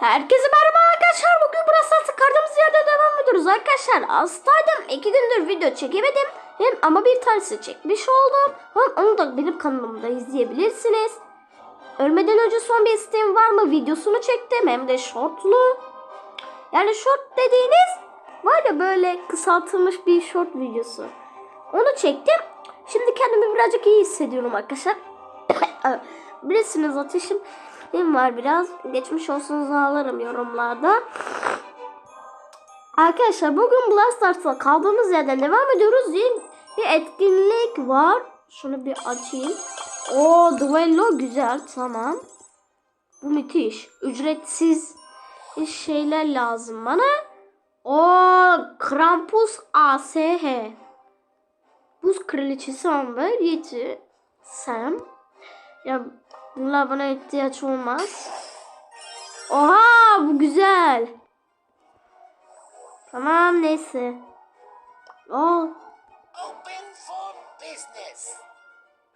Herkese merhaba arkadaşlar. Bugün burası kaldığımız yerden devam ediyoruz arkadaşlar. Hastaydım. iki gündür video çekemedim. Hem ama bir tanesi çekmiş oldum. Hem onu da benim kanalımda izleyebilirsiniz. Ölmeden önce son bir isteğim var mı? Videosunu çektim. Hem de shortlu. Yani short dediğiniz var ya böyle kısaltılmış bir short videosu. Onu çektim. Şimdi kendimi birazcık iyi hissediyorum arkadaşlar. Bilirsiniz ateşim benim var biraz. Geçmiş olsun ağlarım yorumlarda. Arkadaşlar bugün Blast Stars'la kaldığımız yerden devam ediyoruz. Yeni bir etkinlik var. Şunu bir açayım. O duello güzel tamam. Bu müthiş. Ücretsiz şeyler lazım bana. O Krampus ASH. Buz kraliçesi Amber Yeti Sam. Ya bunlar bana ihtiyaç olmaz. Oha bu güzel. Tamam neyse. Aa,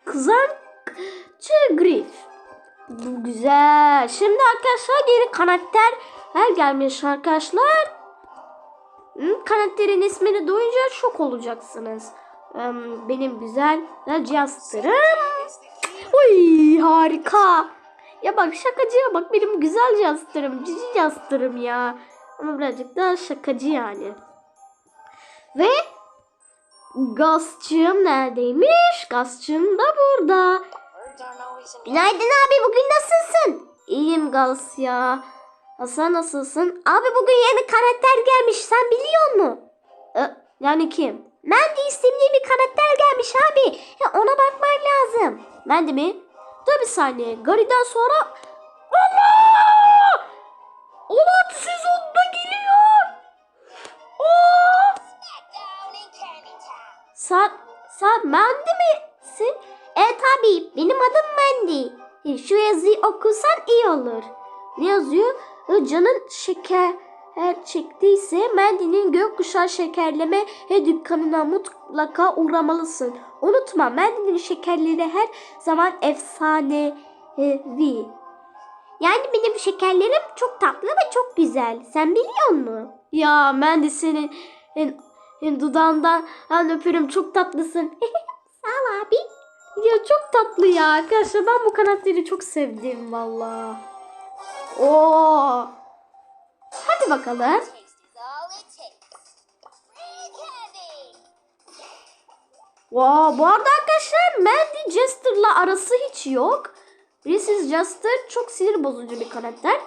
kızan Griff. Bu güzel. Şimdi arkadaşlar yeni karakter gelmiş arkadaşlar. Karakterin ismini duyunca şok olacaksınız. Benim güzel Juster'ım. Uy harika. Ya bak şakacıya bak benim güzel Juster'ım. Cici Juster'ım ya. Ama birazcık daha şakacı yani. Ve Gazçığım neredeymiş? Gazçığım da burada. Günaydın abi bugün nasılsın? İyiyim Gaz ya. Hasan nasılsın? Abi bugün yeni karakter gelmiş sen biliyor musun? E, yani kim? Mandy isimli bir karakter gelmiş abi. Ya ona bakman lazım. Mandy mi? Dur bir saniye. Gary'den sonra... Allah! 16 sezonda geliyor. Sen, sen Mandy misin? Evet abi benim adım Mandy. E, Şu yazıyı okursan iyi olur. Ne yazıyor? E, Canın şeker çektiyse Mandy'nin gökkuşağı şekerleme he dükkanına mutlaka uğramalısın. Unutma Mandy'nin şekerleri her zaman efsanevi. Yani benim şekerlerim çok tatlı ve çok güzel. Sen biliyor musun? Ya Mandy senin en, en dudağından ben öpüyorum çok tatlısın. Sağ ol abi. Ya çok tatlı ya arkadaşlar ben bu karakteri çok sevdim valla. Oo. Hadi bakalım. Wow, bu arada arkadaşlar Mandy Jester'la arası hiç yok. Mrs. Jester çok sinir bozucu bir karakter.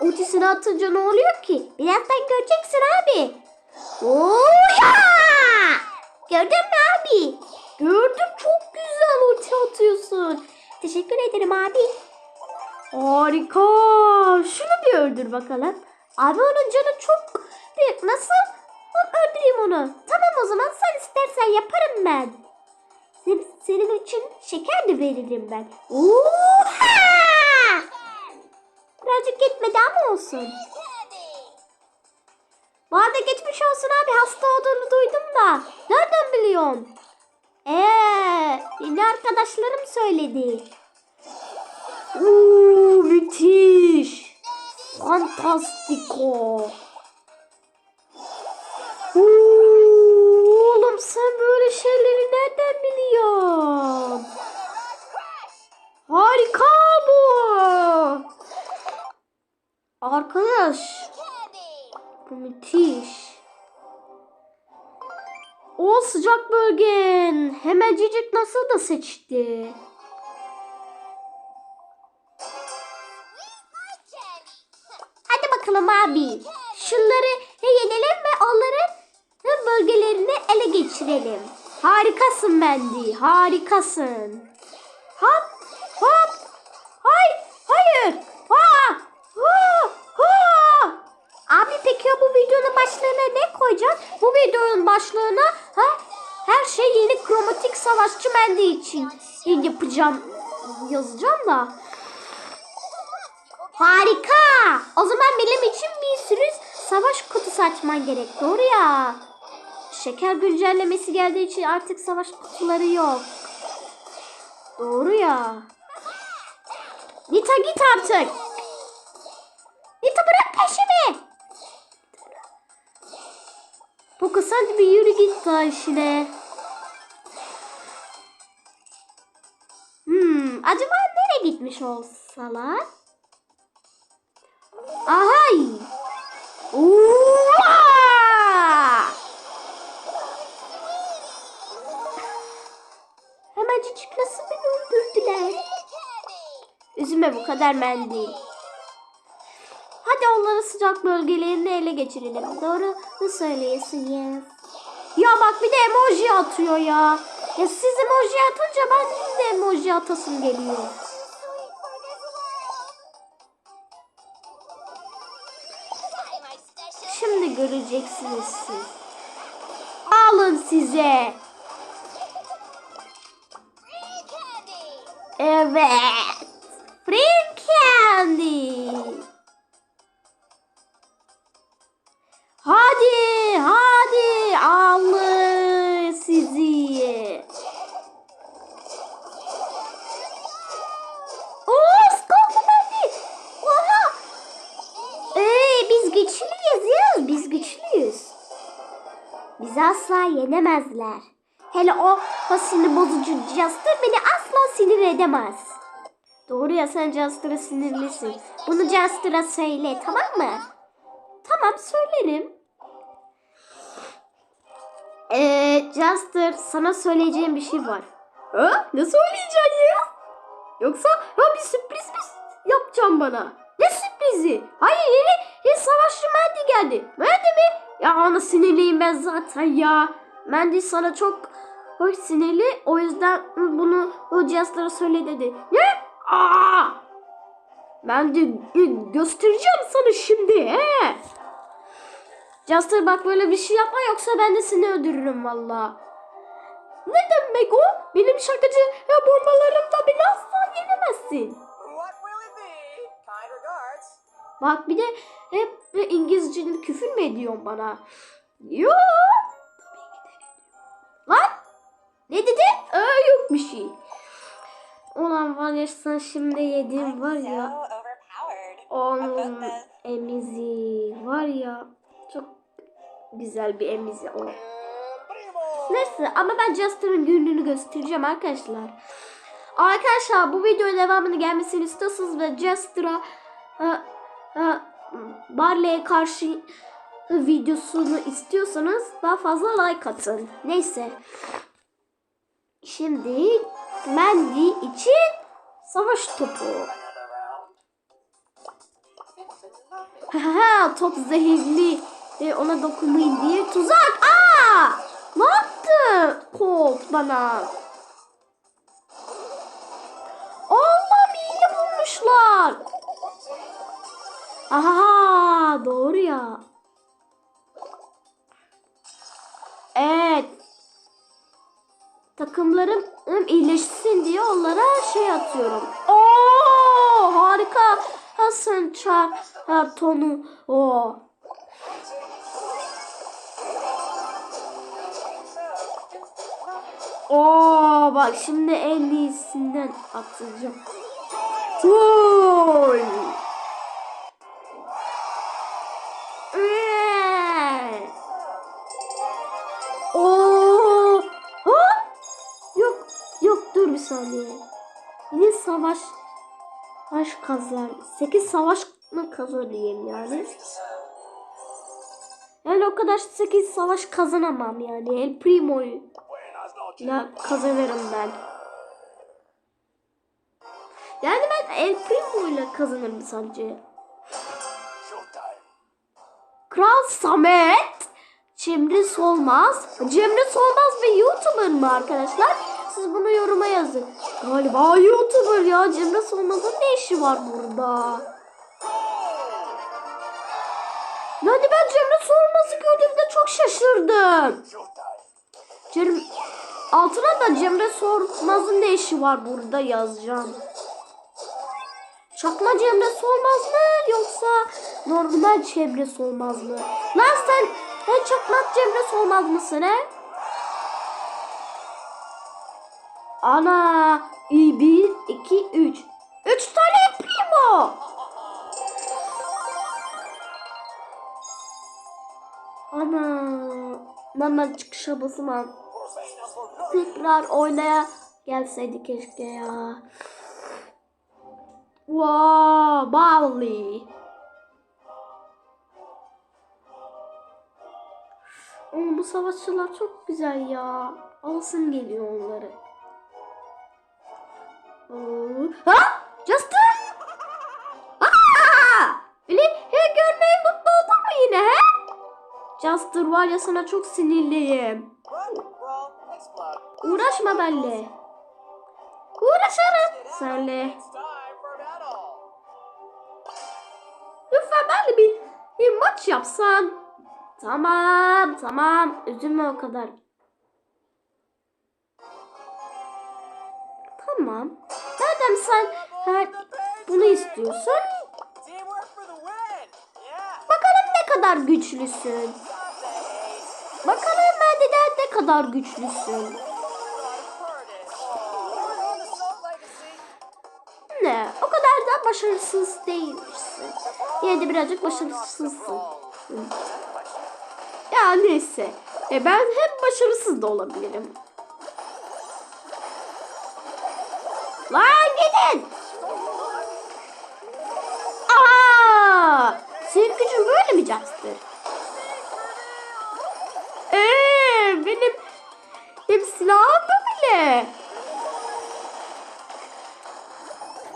Ultisini atınca ne oluyor ki? Birazdan göreceksin abi. Oya! Gördün mü abi? Gördüm çok güzel ulti atıyorsun. Teşekkür ederim abi. Harika. Şunu bir öldür bakalım. Abi onun canı çok büyük. Nasıl? Öldüreyim onu. Tamam o zaman sen istersen yaparım ben. Sen- Senin için şeker de veririm ben. Oha! Birazcık gitmedi ama olsun. Bu arada geçmiş olsun abi hasta olduğunu duydum da. Nereden biliyorsun? Eee yeni arkadaşlarım söyledi. Uuu müthiş. Fantastiko. Uuu, oğlum sen böyle şeyleri nereden biliyorsun? Harika bu. Arkadaş. Bu müthiş. O sıcak bölgen. Hemencik nasıl da seçti. Abi. Şunları yenelim ve onların bölgelerini ele geçirelim. Harikasın Mendy. Harikasın. Hop hop. Hay hayır. Ha, ha, ha. Abi peki ya bu videonun başlığına ne koyacağız? Bu videonun başlığına ha, her şey yeni kromatik savaşçı Mendy için yapacağım yazacağım da. Harika. O zaman benim için savaş kutusu açman gerek. Doğru ya. Şeker güncellemesi geldiği için artık savaş kutuları yok. Doğru ya. Nita git artık. Nita bırak peşimi. Sen de bir yürü git daha işine. Hmm, acaba nereye gitmiş olsalar? Ahay! Kadar. Hadi onları sıcak bölgelerini ele geçirelim. Doğru mu söyleyesin ya? Ya bak bir de emoji atıyor ya. Ya siz emoji atınca ben de emoji atasım geliyor. Şimdi göreceksiniz siz. Alın size. Evet. Free candy. Hadi, hadi alın sizi. Oo, Scotland'i. Oha. Ee, biz güçlüyüz ya, biz güçlüyüz. Bizi asla yenemezler. Hele o, o sinir bozucu Juster beni asla sinir edemez. Doğru ya sen Juster'a sinirlisin. Bunu Juster'a söyle tamam mı? Tamam söylerim. Ee, Juster sana söyleyeceğim bir şey var. Ha? Ne söyleyeceksin ya? Yoksa ya bir sürpriz mi yapacağım bana? Ne sürprizi? Hayır yeni, yeni savaşçı Mandy geldi. Mandy mi? Ya ona sinirliyim ben zaten ya. Mandy sana çok hoş sinirli. O yüzden bunu o Juster'a söyle dedi. Ne? Aa! Ben de gö- göstereceğim sana şimdi. He. Juster bak böyle bir şey yapma yoksa ben de seni öldürürüm valla. Ne demek o? Benim şakacı ya bombalarımda beni asla yenemezsin. Bak bir de hep İngilizce küfür mü ediyorsun bana? Yo. Lan? Ne dedi? Ee, yok bir şey. Ulan var ya sen şimdi yediğin var ya. Onun emizi var ya. Çok güzel bir emizi o. Primo. Neyse ama ben Justin'ın günlüğünü göstereceğim arkadaşlar. Arkadaşlar bu videoya devamını gelmesini istiyorsanız ve Jester'a Barley'e karşı videosunu istiyorsanız daha fazla like atın. Neyse. Şimdi Mandy için savaş topu. Haha top zehirli. E, ona dokunmayın diye tuzak. Aa! Ne yaptı Colt bana? Allah'ım iyi bulmuşlar. Aha doğru ya. Evet. Takımlarım iyileşsin diye onlara şey atıyorum. Oo harika. Hasan Çar her tonu. Oo. Oo bak şimdi en iyisinden atacağım. Gol. Savaş savaş kazar. 8 savaş mı kazar diyeyim yani. Yani o kadar 8 savaş kazanamam yani. El Primo'yu kazanırım ben. Yani ben El Primo ile kazanırım sadece. Kral Samet, Cemre Solmaz. Cemre Solmaz bir YouTuber mı arkadaşlar? Siz bunu yoruma yazın. Galiba YouTuber ya. Cemre Solmaz'ın ne işi var burada? Yani ben Cemre Solmaz'ı gördüğümde çok şaşırdım. Cem, altına da Cemre Solmaz'ın ne işi var burada yazacağım. Çakma Cemre Solmaz mı yoksa normal Cemre Solmaz mı? Lan sen he çakmak Cemre Solmaz mısın he? Ana. 1, 2, 3. 3 tane primo. Ana. Hemen çıkışa basmam. Tekrar oynaya gelseydi keşke ya. Wow, Bali. Ama bu savaşçılar çok güzel ya. Alsın geliyor onları. Oo. Ha? Justin! Aa! Beni he, görmeyi mutlu oldun mu yine he? Justin var ya sana çok sinirliyim. Uğraşma benimle. Uğraşırım senle. Lütfen benimle bir, bir maç yapsan. Tamam tamam üzülme o kadar. Tamam. Madem sen her, bunu istiyorsun. Bakalım ne kadar güçlüsün. Bakalım Mediden ne kadar güçlüsün. Ne? O kadar da başarısız değilmişsin. Yine de birazcık başarısızsın. Ya neyse. E ben hem başarısız da olabilirim. Lan gidin. Aa! Senin gücün böyle mi Jaster? Ee, benim benim silahım da bile.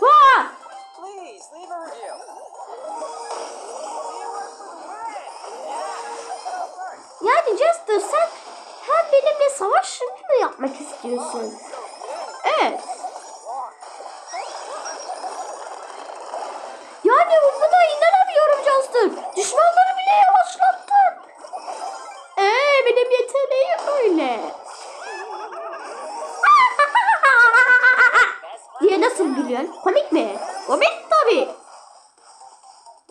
Ha! Yani Jester sen hem benimle savaş mı yapmak istiyorsun? Evet.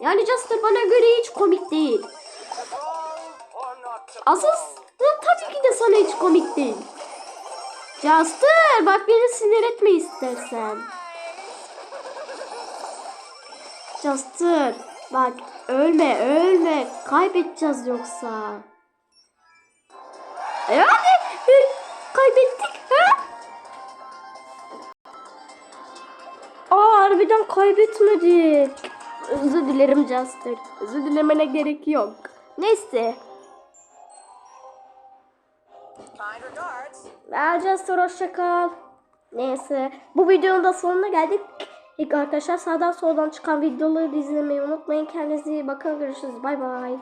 Yani Jester bana göre hiç komik değil. Asıl tabii ki de sana hiç komik değil. Jester bak beni sinir etme istersen. Jester bak ölme ölme kaybedeceğiz yoksa. E, kaybettik ha? Aa harbiden kaybetmedik. Özür dilerim Jester. Özür dilemene gerek yok. Neyse. Kind regards. Vereceğiz sonra hoşça kal. Neyse bu videonun da sonuna geldik. İlk arkadaşlar sağdan soldan çıkan videoları izlemeyi unutmayın. Kendinize iyi bakın. Görüşürüz. Bay bay.